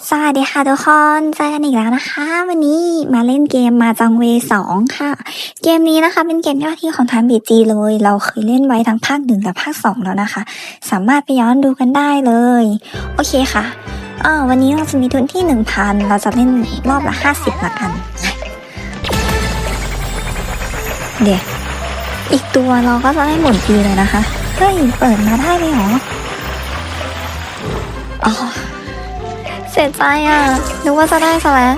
สวัสดีค่ะทุกคนเจอกันอีกแล้วนะคะ วันนี้มาเล่นเกมมาจังเวสองค่ะ เกมนี้นะคะ เป็นเกมยอดฮิตของทางบีจีเลย เราเคยเล่นไว้ทั้งภาคหนึ่งและภาคสองแล้วนะคะ สามารถไปย้อนดูกันได้เลย โอเคค่ะอ่าวันนี้เราจะมีทุนที่หนึ่งพันเราจะเล่นรอบละห้าสิบละกัน เดี๋ยวอีกตัวเราก็จะได้หมุนฟรีเลยนะคะเฮ้ยเปิดมาได้เลยเหรออ๋อ เสียใจอะ นึกว่าจะได้ซะแล้ว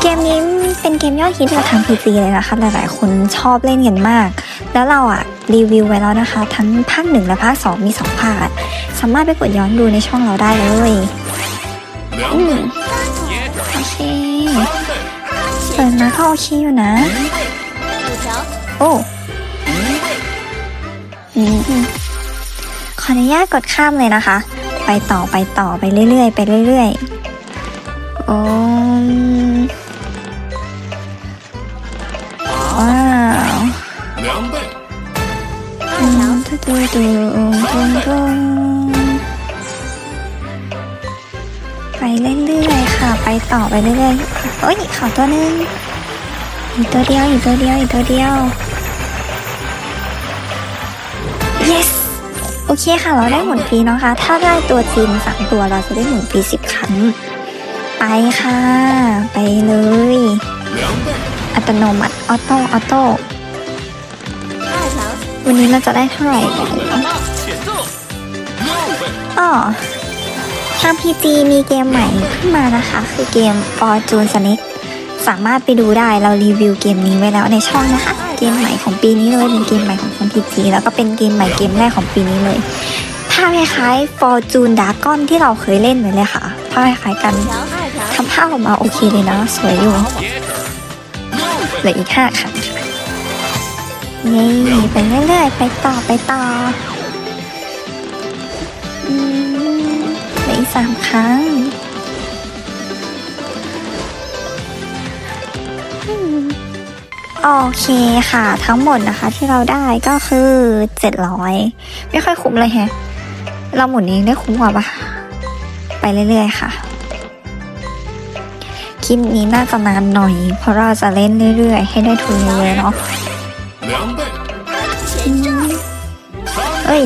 เกมนี้เป็นเกมยอดฮิตของทางพีซีเลยนะคะ หลายๆ คนชอบเล่นกันมาก แล้วเราอะรีวิวไว้แล้วนะคะ ทั้งภาคหนึ่งและภาคสองมีสองภาค สามารถไปกดย้อนดูในช่องเราได้เลยอโอเคเปิดมาก็โอเคอยู่นะ โอ้ขออนุญาตกดข้ามเลยนะคะ ไปต่อไปต่อไปเรื่อยๆไปเรื่อยๆโอ้มว้าว两倍，อืมตุ๊ดตุ๊ดตุ๊ดตุ๊ดตุ๊ดไปเรื่อยๆค่ะ ไปต่อไปเรื่อยๆโอ้ยขอตัวหนึงอีกตัวเดียวอีกตัวเดียวอีกตัวเดียว yes โอเคค่ะ เราได้หมุนฟรีนะคะ ถ้าได้ตัวจีนสามตัวเราจะได้หมุนฟรีสิบครั้ง ไปค่ะ ไปเลย อัตโนมัติออโต้ออโต้วันนี้เราจะได้เท่าไหร่อ๋อทางพีจีมีเกมใหม่ขึ้นมานะคะ คือเกม Fortune Snake สามารถไปดูได้เรารีวิวเกมนี้ไว้แล้วในช่องนะคะ เกมใหม่ของปีนี้เลยเป็นเกมใหม่ของคนทีจีแล้วก็เป็นเกมใหม่เกมแรกของปีนี้เลยภาพคล้ายๆ Fortune Dragon ที่เราเคยเล่นไว้เลยค่ะภาพคล้ายกันทำภาพออกมาโอเคเลยนะ สวยอยู่เหลืออีกห้าค่ะนี่ไปเรื่อยๆไปต่อไปต่อเหลืออีกสามครั้ง嗯。 โอเคค่ะ ทั้งหมดนะคะที่เราได้ก็คือเจ็ดร้อยไม่ค่อยคุ้มเลยแฮะ เราหมุนเองได้คุ้มกว่าปะไปเรื่อยๆค่ะคลิปนี้น่าจะนานหน่อย เพราะเราจะเล่นเรื่อยๆ ให้ได้ทุนเยอะๆเนาะ两倍，อืมเอ้ย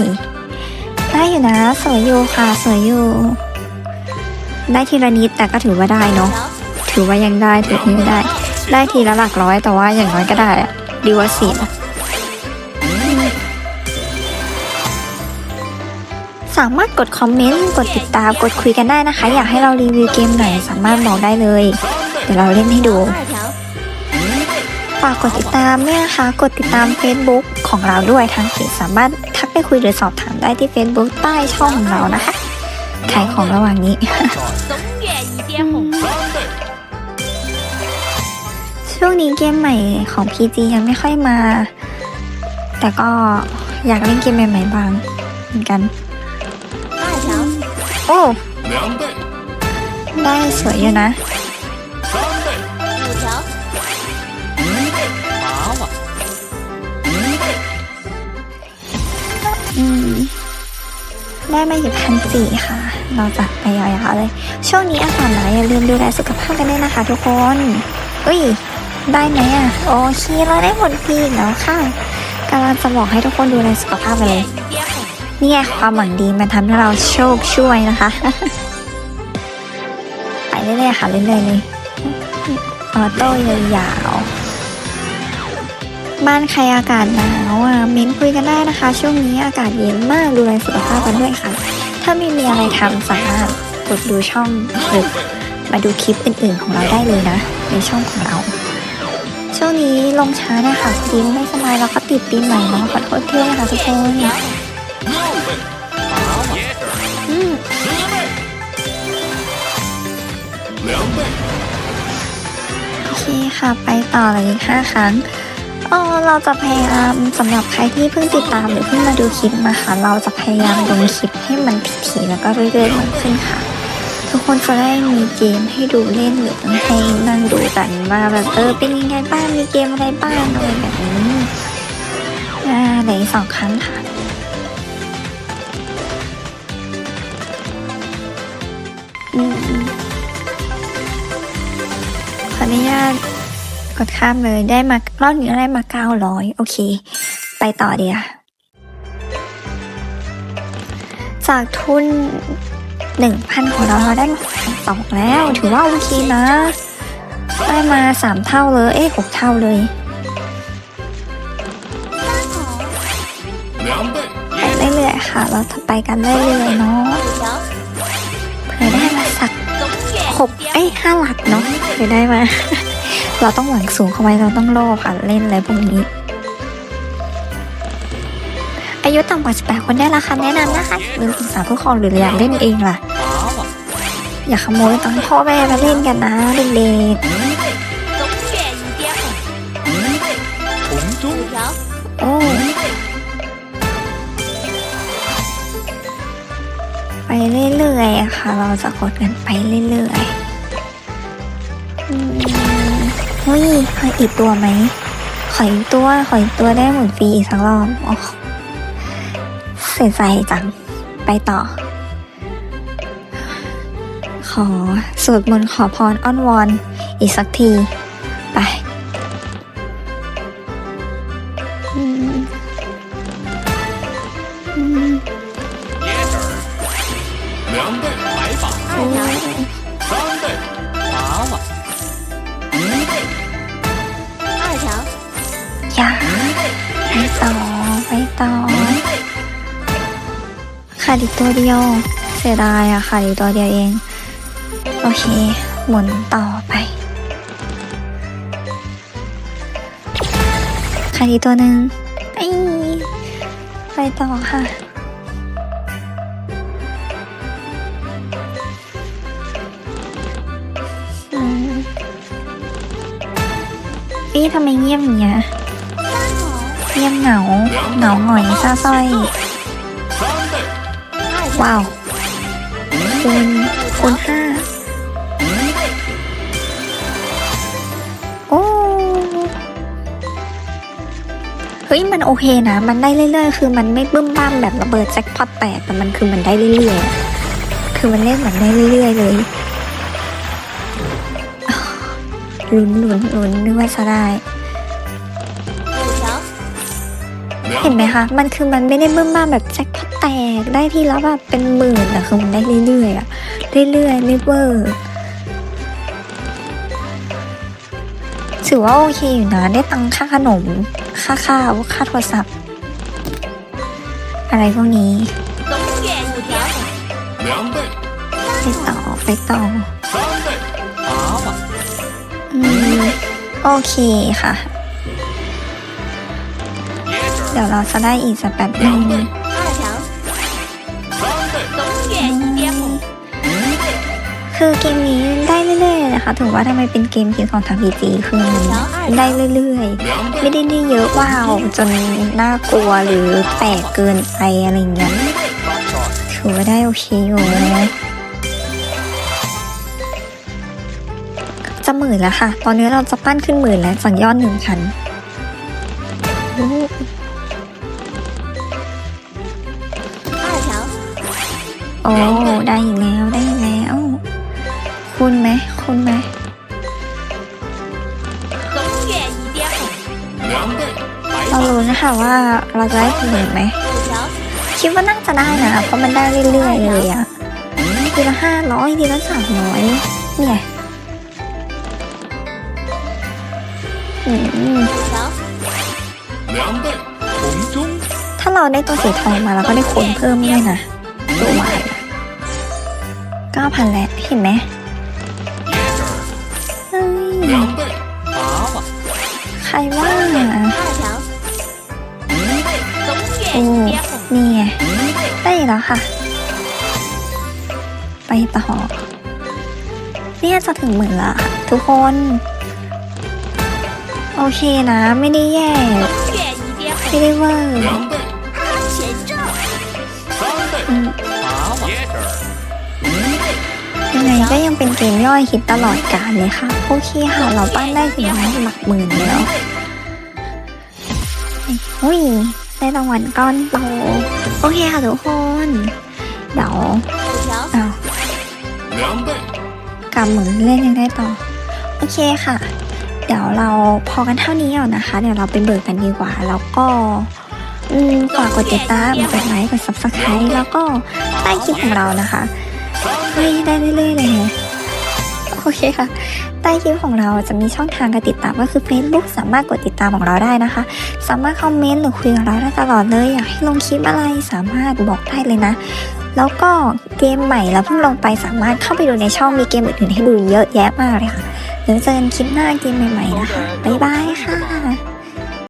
ได้อยู่นะสวยอยู่ค่ะสวยอยู่ ได้ทีละนิดแต่ก็ถือว่าได้เนาะถือว่ายังได้ถือว่ายังได้ ได้ทีละหลักร้อยแต่ว่าอย่างน้อยก็ได้อะดีกว่าเสียสามารถกดคอมเมนต์กดติดตามกดคุยกันได้นะคะ อยากให้เรารีวิวเกมไหนสามารถบอกได้เลย เดี๋ยวเราเล่นให้ดูฝากกดติดตามเนี่ยนะคะกดติดตาม Facebook ของเราด้วยทางเพจสามารถทักไปคุยหรือสอบถามได้ที่ Facebook ใต้ช่องของเรานะคะขายของระหว่างนี้ ช่วงนี้เกมใหม่ของ PG ยังไม่ค่อยมา แต่ก็อยากเล่นเกมใหม่ๆบ้างเหมือนกัน โอ้ ได้สวยอยู่นะได้มาอยู่พันสี่ค่ะ เราจะไปยาวๆเลย ช่วงนี้อากาศหนาวอย่าลืมดูแลสุขภาพกันด้วยนะคะทุกคน อุ้ย ได้ไหมอะ โอเคเราได้หมดทีแล้วค่ะกำลังจะบอกให้ทุกคนดูแลสุขภาพไปเลยนี่ไงความหวังดีมันทำให้เราโชคช่วยนะคะ ไปเรื่อยๆค่ะเรื่อยๆเลยออโต้ยาวบ้านใครอากาศหนาวอะเม้นคุยกันได้นะคะ ช่วงนี้อากาศเย็นมากดูแลสุขภาพกันด้วยค่ะ ถ้ามีมีอะไรทำสามารถกดดูช่องหรือมาดูคลิปอื่นๆของเราได้เลยนะ ในช่องของเรา ช่วงนี้ลงช้านะคะพอดีไม่สบายแล้วก็ติดปีใหม่เนาะขอโทษด้วยนะคะทุกคนอืมโอเคค่ะไปต่อเลยห้าครั้งอ๋อเราจะพยายามสำหรับใครที่เพิ่งติดตามหรือเพิ่งมาดูคลิปมาค่ะเราจะพยายามลงคลิปให้มันถี่ๆแล้วก็เรื่อยๆมากขึ้นค่ะ ทุกคนจะได้มีเกมให้ดูเล่นหรือให้นั่งดูกันว่าแบบเออเป็นยังไงบ้างมีเกมอะไรบ้างอะไรแบบนี้อ่าเหลืออีกสองครั้งค่ะอืมนุญาตกดข้ามเลยได้มารอบนี้ได้มาเก้าร้อยโอเค ไปต่อเดียวจากทุน หนึ่งพันของเราได้สองแล้ว ถือว่าโอเคนะ ได้มาสามเท่าเลย เอ๊ะหเท่าเลยไปเรื่อยค่ะ เราไปกันได้เรื่อยเนาะเผื่อได้มาสักหกเอ้ห้าหลักเนาะเผื่อได้มา เราต้องหวังสูงเข้าไว้เราต้องโลภค่ะเล่นอะไรพวกนี้ อายุต่ำกว่า 18 คนได้ละคะแนะนำนะคะ หรือศึกษาผู้ครองหรืออยากเล่นเองล่ะ อย่าขโมยตังพ่อแม่มาเล่นกันนะเด็กๆไปเรื่อยๆค่ะ เราจะกดกันไปเรื่อยๆเฮ้ยขออีกตัวไหม ขออีกตัว ขออีกตัวได้หมุนฟรีอีกสักรอบ ใสจัง ไปต่อ ขอสวดมนต์ขอพรอ้อนวอน อีกสักที ไป呀，ไปต่อ ไปต่อ ขาดอีตัวเดียว เสียดายอะขาดอีตัวเดียวเอง โอเค หมุนต่อไปขาดิตัวหนึ่งไปต่อค่ะนี่ทำไมเงียบอย่างเงี้ย เงียบเหงา เหงาหงอยซาซ้อย ว้าวคูณคูณห้าโอ้เฮ้ยมันโอเคนะ มันได้เรื่อยๆ คือมันไม่บึ้มบ้ามแบบระเบิดแจ็คพอตแตกแต่มันคือมันได้เรื่อยๆอะคือมันเล่นเหมือนได้เรื่อยๆเลยอ้าวลุ้นลุ้นลุ้นนึกว่าจะได้ เห็นไหมคะ มันคือมันไม่ได้เบิ่มมากแบบแจ็คพแตกได้ทีแล้วแบบเป็นหมื่นอะคือมันได้เรื่อยๆอะเรื่อยๆไม่เวอร์ถือว่าโอเคอยู่นะ ได้ตังค่าขนม ค่าข้าว ค่าโทรศัพท์ อะไรพวกนี้ไปต่อไปต่อโอเคค่ะ เดี๋ยวเราจะได้อีกสักแป๊บนึงคือเกมนี้ได้เรื่อยๆนะคะ ถือว่าทำไมเป็นเกมเพียงของทางพีจีคือได้เรื่อยๆ ไม่ได้ได้เยอะว้าวจนน่ากลัวหรือแปลกเกินไปอะไรเงี้ยถือว่าได้โอเคอยู่นะจะหมื่นแล้วค่ะ ตอนนี้เราจะปั้นขึ้นหมื่นแล้วสั่งยอดหนึ่งพัน โอ้ได้อีกแล้วได้อีกแล้ว คุณไหมคุณไหมเรารู้นะคะว่าเราจะได้ผลไหมคิดว่าน่าจะได้นะ เพราะมันได้เรื่อยๆเลยอะทีละห้าร้อยทีละสามร้อยเนี่ยถ้าเราได้ตัวสีทองมาเราก็ได้คนเพิ่มด้วยนะดูใหม ก้าพันแล้วเห็นไหมใครว่าโอ้นี่ไงได้แล้วค่ะ ไปต่อเนี่ยจะถึงหมื่นละทุกคน โอเคนะ ไม่ได้แย่ ไม่ได้เวอร์ ก็ยังเป็นเกมย่อยฮิตตลอดกาลเลยค่ะ โอเคค่ะ เราปั้นได้ถึงหลักหมื่นแล้วอุ้ยได้รางวัลก้อนโตโอเคค่ะทุกคน เดี๋ยวเอากำมือเล่นยังได้ต่อ โอเคค่ะ เดี๋ยวเราพอกันเท่านี้ก่อนนะคะ เดี๋ยวเราไปเบิกกันดีกว่า แล้วก็ฝากกดติดตามกดไลค์กดซับสไครต์แล้วก็ใต้คลิปของเรานะคะ เฮ้ยได้เรื่อยๆเลยนี่ยโอเคค่ะ ใต้คลิปของเราจะมีช่องทางการติดตามก็คือ Facebook สามารถกดติดตามของเราได้นะคะ สามารถคอมเมนต์หรือคุยกับเราได้ตลอดเลย อยากให้ลงคลิปอะไรสามารถบอกได้เลยนะ แล้วก็เกมใหม่เราเพิ่งลงไปสามารถเข้าไปดูในช่องมีเกมอื่นๆให้ดูเยอะแยะมากเลยค่ะเดี๋ยวเจอกันคลิปหน้าเกมใหม่ๆนะคะบ๊ายบายค่ะ